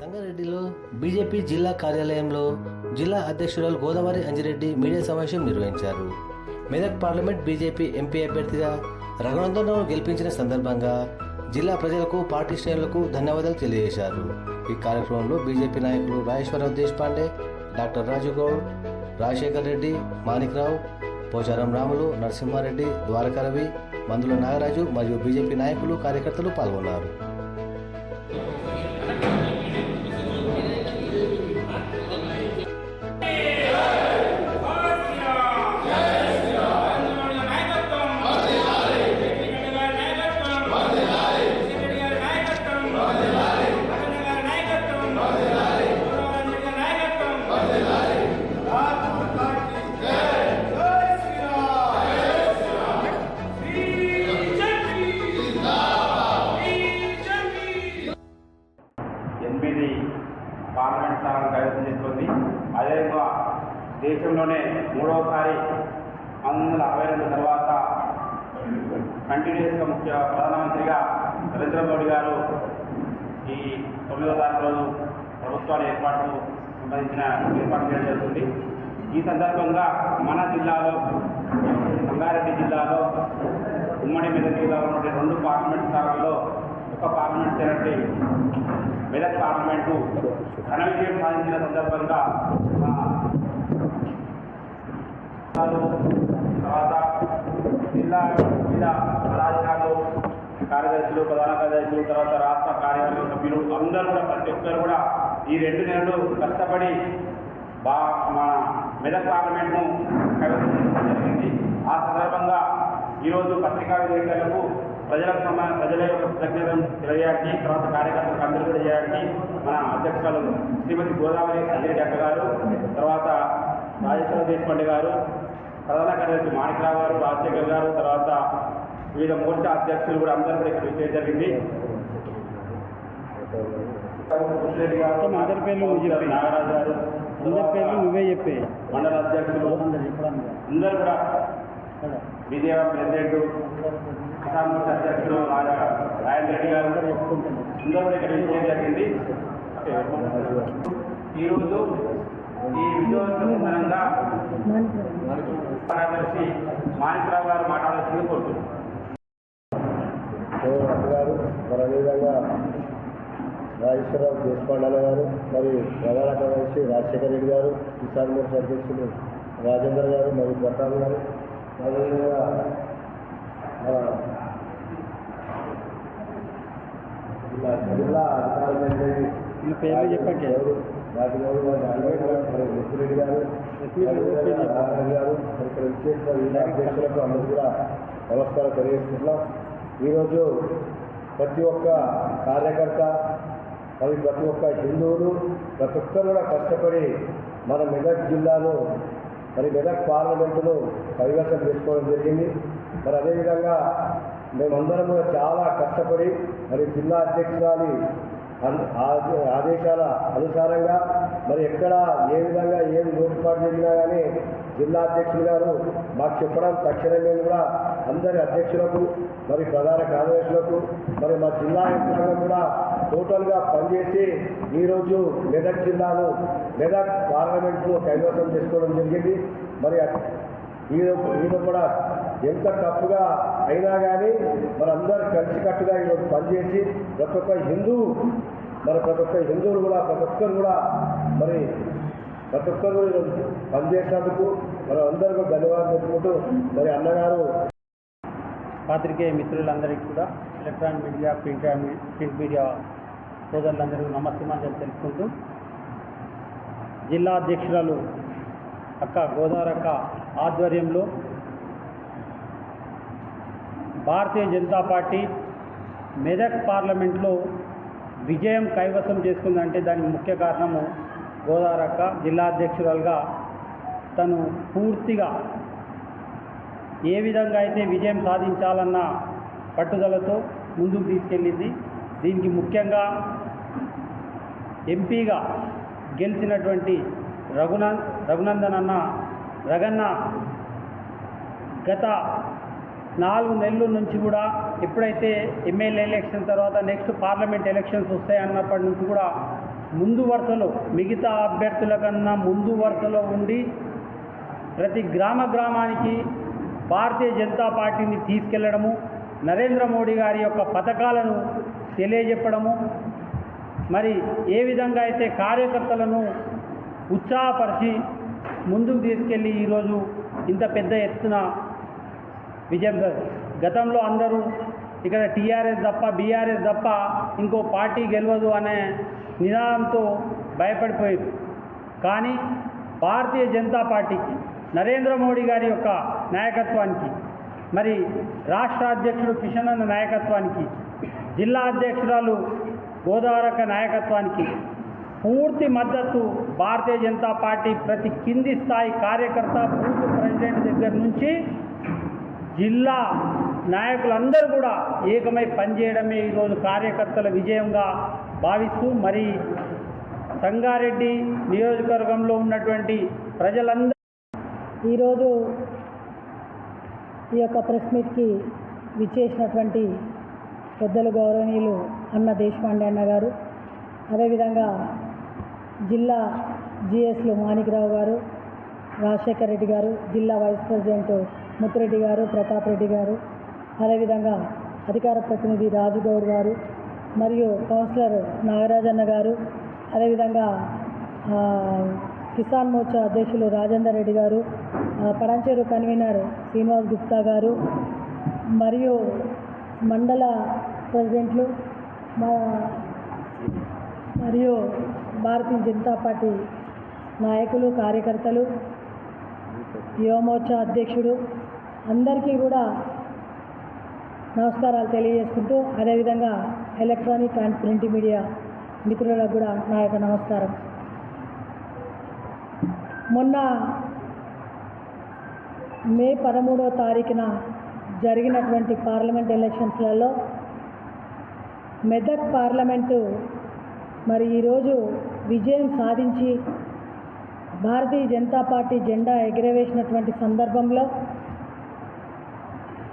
సంగారెడ్డిలో బీజేపీ జిల్లా కార్యాలయంలో జిల్లా అధ్యక్షురాలు గోదావరి అంజిరెడ్డి మీడియా సమావేశం నిర్వహించారు. మెదక్ పార్లమెంట్ బీజేపీ ఎంపీ అభ్యర్థిగా రఘునందనరావు గెలిపించిన సందర్భంగా జిల్లా ప్రజలకు పార్టీ శ్రేణులకు ధన్యవాదాలు తెలియజేశారు. ఈ కార్యక్రమంలో బీజేపీ నాయకులు రాజేశ్వరరావు దేశపాండే డాక్టర్ రాజు గౌడ్ రాజశేఖర్ రెడ్డి మాణిక్రావు పోచారం రాములు నరసింహారెడ్డి ద్వారకారవి మందుల నాగరాజు మరియు బీజేపీ నాయకులు కార్యకర్తలు పాల్గొన్నారు. మూడవసారి పంతొమ్మిది వందల అరవై రెండు తర్వాత కంటిన్యూస్గా ముఖ్య ప్రధానమంత్రిగా నరేంద్ర మోడీ గారు ఈ తొమ్మిదో తారీఖు రోజు ప్రభుత్వాన్ని ఏర్పాటు సంబంధించిన ఏర్పాటు చేయడం జరుగుతుంది. ఈ సందర్భంగా మన జిల్లాలో సంగారెడ్డి జిల్లాలో ఉమ్మడి మెదక్ జిల్లాలో ఉన్న రెండు పార్లమెంట్ స్థానాల్లో ఒక పార్లమెంట్ సెక్రటరీ మెదక్ పార్లమెంటు ఘన విజయం సాధించిన సందర్భంగా ఆ, తర్వాత జిల్లా వివిధ పదాధికారులు కార్యదర్శులు ప్రధాన కార్యదర్శులు తర్వాత రాష్ట్ర కార్యవర్గ సభ్యులు అందరూ కూడా ప్రతి ఒక్కరు కూడా ఈ రెండు నెలలు కష్టపడి బా మన మెదక్ పార్లమెంట్ను కైవసం చేసుకోవడం జరిగింది ఆ సందర్భంగా ఈరోజు పత్రికా విలేకరులకు ప్రజలకు సంబంధించిన ప్రజల యొక్క కృతజ్ఞతను తెలియజేయడానికి తర్వాత కార్యకర్తలకు అందరూ కూడా చేయడానికి మన అధ్యక్షులు శ్రీమతి గోదావరి సంజయ్ అక్క గారు తర్వాత రాజేశ్వర దేశపాండే గారు ప్రధాన కార్యదర్శి మాణికరావు గారు రాజశేఖర్ గారు తర్వాత వివిధ మోర్చా అధ్యక్షులు కూడా అందరూ కూడా ఇక్కడ విజయం జరిగింది. అందరి పేర్లు. నాగరాజు గారు అందరి పేర్లు నువ్వే చెప్పే. మండల అధ్యక్షులు అందరూ కూడా బీజేపీ ప్రెసిడెంట్ కిసాన్ మోర్చా అధ్యక్షులు రాజేంద్ర రెడ్డి గారు అందరూ కూడా ఇక్కడ విజయం జరిగింది. ఈరోజు ఈ విజయోత్సవ సందర్భంగా కార్యదర్శి మాణిక్రావు గారు మాట్లాడాల్సింది దేవరత్న గారు మరి అదేవిధంగా రాజేశ్వరరావు దేశపాండన గారు మరి ప్రధాన కార్యదర్శి రాజశేఖర రెడ్డి గారు కిసాన్ మోర్చా అధ్యక్షులు రాజేందర్ గారు మరియు ప్రతాప్ గారు. అదేవిధంగా మన జిల్లా అధికారులు చెప్పండి. రాజగౌడ్ గారు గారు నారాయణ గారు ఇక్కడ విచ్చేసిన వివిధ అధ్యక్షులకు అందరూ కూడా నమస్కారం తెలియజేస్తున్నాం ఈరోజు ప్రతి ఒక్క కార్యకర్త మరి ప్రతి ఒక్క హిందువులు ప్రతి ఒక్కరు కూడా కష్టపడి మన మెదక్ జిల్లాను మరి మెదక్ పార్లమెంటును పరివర్తన చేసుకోవడం జరిగింది. మరి అదేవిధంగా మేమందరం కూడా చాలా కష్టపడి మరి జిల్లా అధ్యక్షురాలి ఆదేశాల అనుసారంగా మరి ఎక్కడ ఏ విధంగా ఏది లోటుపాటు జరిగినా కానీ జిల్లా అధ్యక్షులు గారు మాకు చెప్పడం తక్షణమే కూడా అందరి అధ్యక్షులకు మరి ప్రధాన కార్యదర్శులకు మరి మా జిల్లా యంత్రాంగం కూడా టోటల్గా పనిచేసి ఈరోజు మెదక్ జిల్లాను మెదక్ పార్లమెంట్లో కైవసం చేసుకోవడం జరిగింది. మరి ఈయన ఈయన కూడా ఎంత టఫ్గా అయినా కానీ మనందరూ కలిసికట్టుగా ఈరోజు పనిచేసి ప్రతి ఒక్క హిందువు మరి ప్రతి ఒక్క హిందువులు కూడా ప్రతి ఒక్కరు కూడా మరి ప్రతి ఒక్కరు కూడా ఈరోజు పనిచేసినందుకు మనం అందరికీ ధన్యవాదాలు చెప్పుకుంటూ మరి అన్నగారు పాత్రికేయ మిత్రులందరికీ కూడా electronic media print print media సోదరులందరికీ నమస్కారం తెలుసుకుంటూ జిల్లా అధ్యక్షురాలు అక్క గోదావరక్క ఆధ్వర్యంలో భారతీయ జనతా పార్టీ మెదక్ పార్లమెంట్లో విజయం కైవసం చేసుకుందంటే దానికి ముఖ్య కారణము గోదావరక్క జిల్లా అధ్యక్షురాలుగా తను పూర్తిగా ఏ విధంగా అయితే విజయం సాధించాలన్న పట్టుదలతో ముందుకు తీసుకెళ్ళింది. దీనికి ముఖ్యంగా ఎంపీగా గెలిచినటువంటి రఘునంద్ రఘునందన్ అన్న రగన్న గత నాలుగు నెలల నుంచి కూడా ఎప్పుడైతే ఎమ్మెల్యే ఎలక్షన్ తర్వాత నెక్స్ట్ పార్లమెంట్ ఎలక్షన్స్ వస్తాయి అన్నప్పటి నుంచి కూడా ముందు వరుసలో మిగతా అభ్యర్థుల కన్నా ముందు వరుసలో ఉండి ప్రతి గ్రామ గ్రామానికి భారతీయ జనతా పార్టీని తీసుకెళ్ళడము నరేంద్ర మోడీ గారి యొక్క పథకాలను తెలియజెప్పడము మరి ఏ విధంగా అయితే కార్యకర్తలను ఉత్సాహపరిచి ముందుకు తీసుకెళ్ళి ఈరోజు ఇంత పెద్ద ఎత్తున విజయం గతంలో అందరూ ఇక్కడ టీఆర్ఎస్ తప్ప బీఆర్ఎస్ తప్ప ఇంకో పార్టీ గెలవదు అనే నినాదంతో భయపడిపోయారు. కానీ భారతీయ జనతా పార్టీకి నరేంద్ర మోడీ గారి యొక్క నాయకత్వానికి మరి రాష్ట్ర అధ్యక్షుడు కిషన్ అన్న నాయకత్వానికి జిల్లా అధ్యక్షురాలు గోదావరక నాయకత్వానికి పూర్తి మద్దతు భారతీయ జనతా పార్టీ ప్రతి కింది స్థాయి కార్యకర్త బూత్ ప్రెసిడెంట్ దగ్గర నుంచి జిల్లా నాయకులందరూ కూడా ఏకమై పనిచేయడమే ఈరోజు కార్యకర్తల విజయంగా భావిస్తూ మరి సంగారెడ్డి నియోజకవర్గంలో ఉన్నటువంటి ప్రజలందరూ ఈరోజు ఈ యొక్క ప్రెస్ మీట్కి విచ్చేసినటువంటి పెద్దలు గౌరవనీయులు అన్న దేశపాండే అన్న గారు అదేవిధంగా జిల్లా జిఎస్లు మాణిక్రావు గారు రాజశేఖర్ రెడ్డి గారు జిల్లా వైస్ ప్రెసిడెంట్ ముత్తిరెడ్డి గారు ప్రతాప్ రెడ్డి గారు అదేవిధంగా అధికార ప్రతినిధి రాజుగౌడ్ గారు మరియు కౌన్సిలర్ నాగరాజన్న గారు అదేవిధంగా కిసాన్ మోర్చా అధ్యక్షులు రాజేందర్ రెడ్డి గారు పడంచేరు కన్వీనర్ శ్రీనివాస్ గుప్తా గారు మరియు మండల ప్రెసిడెంట్లు మా మరియు భారతీయ జనతా పార్టీ నాయకులు కార్యకర్తలు యువమోర్చా అధ్యక్షుడు అందరికీ కూడా నమస్కారాలు తెలియజేసుకుంటూ అదేవిధంగా ఎలక్ట్రానిక్ అండ్ ప్రింట్ మీడియా మిత్రులకు కూడా నా యొక్క నమస్కారం. మొన్న మే పదమూడవ తారీఖున జరిగినటువంటి పార్లమెంట్ ఎలక్షన్స్లలో మెదక్ పార్లమెంటు మరి ఈరోజు విజయం సాధించి భారతీయ జనతా పార్టీ జెండా ఎగిరవేసినటువంటి సందర్భంలో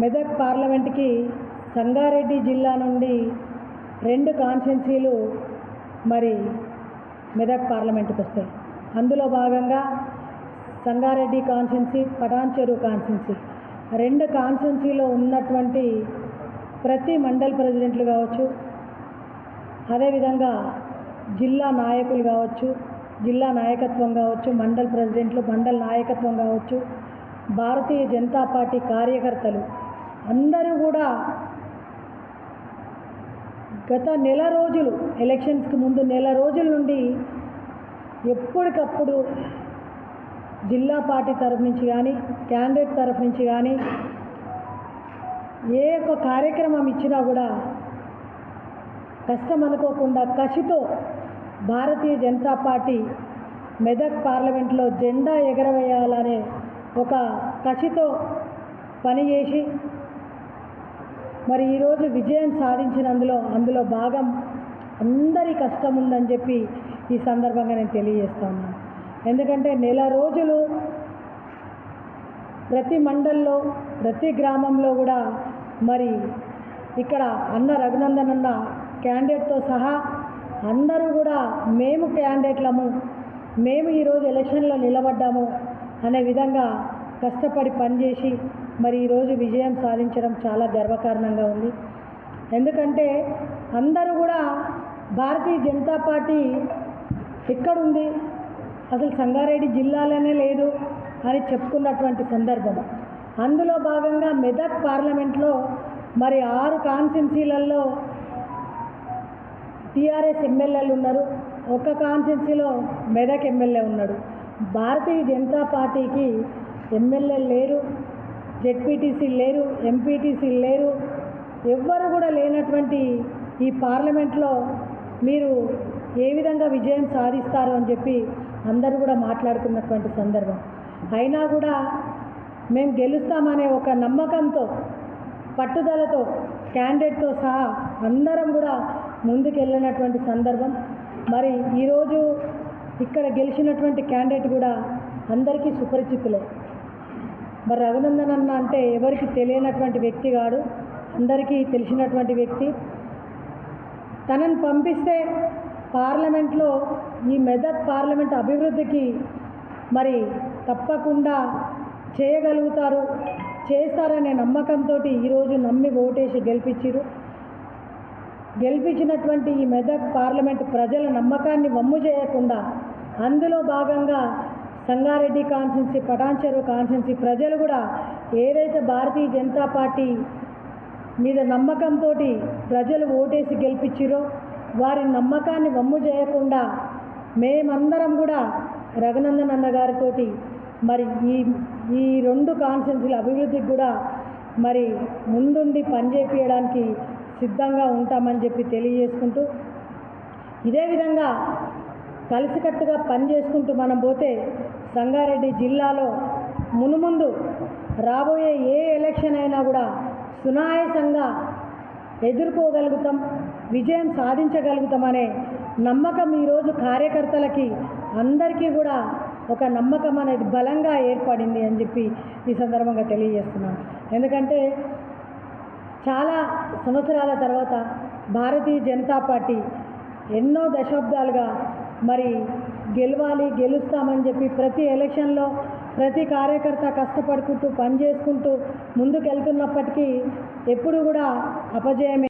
మెదక్ పార్లమెంట్కి సంగారెడ్డి జిల్లా నుండి రెండు కాన్స్టెన్సీలు మరి మెదక్ పార్లమెంట్కి వస్తాయి. అందులో భాగంగా సంగారెడ్డి కాన్స్టెన్సీ పటాన్ చెరువు కాన్స్టిట్యున్సీ. రెండు కాన్స్టెన్సీలో ఉన్నటువంటి ప్రతి మండల్ ప్రెసిడెంట్లు కావచ్చు అదేవిధంగా జిల్లా నాయకులు కావచ్చు జిల్లా నాయకత్వం కావచ్చు మండల్ ప్రెసిడెంట్లు మండల్ నాయకత్వం కావచ్చు భారతీయ జనతా పార్టీ కార్యకర్తలు అందరూ కూడా గత నెల రోజులు ఎలక్షన్స్కి ముందు నెల రోజుల నుండి ఎప్పటికప్పుడు జిల్లా పార్టీ తరఫు నుంచి కానీ క్యాండిడేట్ తరఫు నుంచి కానీ ఏ ఒక్క కార్యక్రమం ఇచ్చినా కూడా కష్టం అనుకోకుండా కసితో భారతీయ జనతా పార్టీ మెదక్ పార్లమెంట్లో జెండా ఎగరవేయాలనే ఒక కసితో పనిచేసి మరి ఈరోజు విజయం సాధించినందులో అందులో భాగం అందరి కష్టం ఉందని చెప్పి ఈ సందర్భంగా నేను తెలియజేస్తాను. ఎందుకంటే నెల రోజులు ప్రతి మండల్లో ప్రతి గ్రామంలో కూడా మరి ఇక్కడ అన్న రఘునందన్ అన్న క్యాండిడేట్తో సహా అందరూ కూడా మేము క్యాండిడేట్లము మేము ఈరోజు ఎలక్షన్లో నిలబడ్డాము అనే విధంగా కష్టపడి పనిచేసి మరి ఈరోజు విజయం సాధించడం చాలా గర్వకారణంగా ఉంది. ఎందుకంటే అందరూ కూడా భారతీయ జనతా పార్టీ ఎక్కడుంది? అసలు సంగారెడ్డి జిల్లాలోనే లేదు అని చెప్పుకున్నటువంటి సందర్భం. అందులో భాగంగా మెదక్ పార్లమెంట్లో మరి ఆరు కాన్స్టిట్యున్సీలలో టీఆర్ఎస్ ఎమ్మెల్యేలు ఉన్నారు. ఒక కాన్స్టిట్యున్సీలో మెదక్ ఎమ్మెల్యే ఉన్నాడు. భారతీయ జనతా పార్టీకి ఎమ్మెల్యే లేరు. జెడ్పీటీసీ లేరు ఎంపీటీసీలు లేరు. ఎవ్వరు కూడా లేనటువంటి ఈ పార్లమెంట్లో మీరు ఏ విధంగా విజయం సాధిస్తారు అని చెప్పి అందరూ కూడా మాట్లాడుకున్నటువంటి సందర్భం. అయినా కూడా మేము గెలుస్తామనే ఒక నమ్మకంతో పట్టుదలతో క్యాండిడేట్తో సహా అందరం కూడా ముందుకెళ్ళినటువంటి సందర్భం. మరి ఈరోజు ఇక్కడ గెలిచినటువంటి క్యాండిడేట్ కూడా అందరికీ సుపరిచితులే. మరి రఘునందన్ అన్న అంటే ఎవరికి తెలియనటువంటి వ్యక్తి కాడు. అందరికీ తెలిసినటువంటి వ్యక్తి. తనను పంపిస్తే పార్లమెంట్లో ఈ మెదక్ పార్లమెంట్ అభివృద్ధికి మరి తప్పకుండా చేయగలుగుతారు చేస్తారనే నమ్మకంతో ఈరోజు నమ్మి ఓటేసి గెలిపించారు గెలిపించినటువంటి ఈ మెదక్ పార్లమెంట్ ప్రజల నమ్మకాన్ని వమ్ము చేయకుండా అందులో భాగంగా సంగారెడ్డి కాన్స్టెన్సీ పటాన్చెరు కాన్స్టెన్సీ ప్రజలు కూడా ఏదైతే భారతీయ జనతా పార్టీ మీద నమ్మకంతో ప్రజలు ఓటేసి గెలిపించిరో వారి నమ్మకాన్ని వమ్ము చేయకుండా మేమందరం కూడా రఘునందన్ అన్న గారితో మరి ఈ ఈ రెండు కాన్స్టెన్సీల అభివృద్ధికి కూడా మరి ముందుండి పనిచేపించడానికి సిద్ధంగా ఉంటామని చెప్పి తెలియజేసుకుంటూ ఇదే విధంగా కలిసికట్టుగా పనిచేసుకుంటూ మనం పోతే సంగారెడ్డి జిల్లాలో మునుముందు రాబోయే ఏ ఎలక్షన్ అయినా కూడా సునాయాసంగా ఎదుర్కోగలుగుతాం విజయం సాధించగలుగుతామనే నమ్మకం ఈరోజు కార్యకర్తలకి అందరికీ కూడా ఒక నమ్మకం అనేది బలంగా ఏర్పడింది అని చెప్పి ఈ సందర్భంగా తెలియజేస్తున్నాను ఎందుకంటే చాలా సంవత్సరాల తర్వాత భారతీయ జనతా పార్టీ ఎన్నో దశాబ్దాలుగా మరి గెలవాలి గెలుస్తామని చెప్పి ప్రతి ఎలక్షన్లో ప్రతి కార్యకర్త కష్టపడుకుంటూ పనిచేసుకుంటూ ముందుకెళ్తున్నప్పటికీ ఎప్పుడు కూడా అపజయమే.